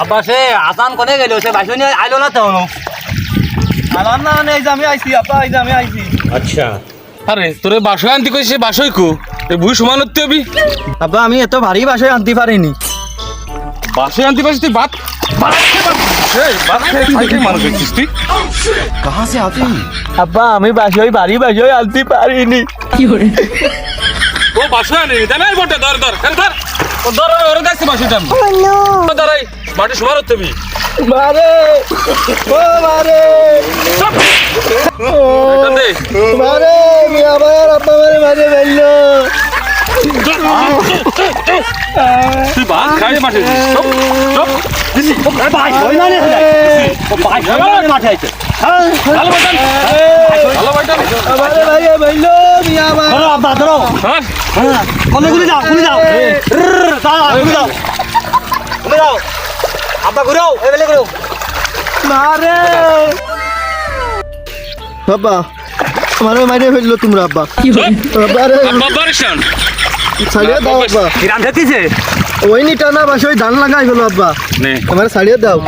আব্বা সে আসান কোনে গেল? সে বাইশ নিয়ে আইলো না তো আমার না মানে এই যে আমি আইছি আপা এই যে আমি আইছি। আচ্ছা। আরে তোরে বাসয় আনতে কইছে বাসয় কো? এ বুই সমান হতে হবি? আব্বা আমি এত ভারী বাসায় আনতে পারিনি। বাসয় আনতে পারিস তুই? ভাত ভাত খেয়ে বাত- আব্বা আমি বাসায় ভারী বাসায় আনতে পারিনি। ও বাসয় আনে তাই না এই বটে ধর ধর ধর ধর। ও ধর ওর কাছে ও ধর এই মাটি হতে হবি মারে ও মারে মারে আমি আবার আব্বা মারে মারে ফেলল। তুই ভাত খাই মাঠে। চপ চপ। বাইশ ওই মানে বাইশ ওই মানে মাঠে আইছে। ভালো বাটান ভালো বাটান আমারে ভাইয়া ফেলল আমি আবার ধরো আব্বা ধরো। হ্যাঁ। কোনে গুলি যাও গুলি যাও দাঁড়াও, গুলি যাও আব্বা ঘুরো এবেলে ঘুরো না রে। বাবা আমারে মারে ফেলল তোমরা আব্বা। বাবা রে। বাবা রে শান। ছাড়িয়ে দাও আব্বা খেতিছে ওই নিটা না বাসায় ধান লাগাই গেল আব্বা। নে। আমার ছাড়িয়ে দাও।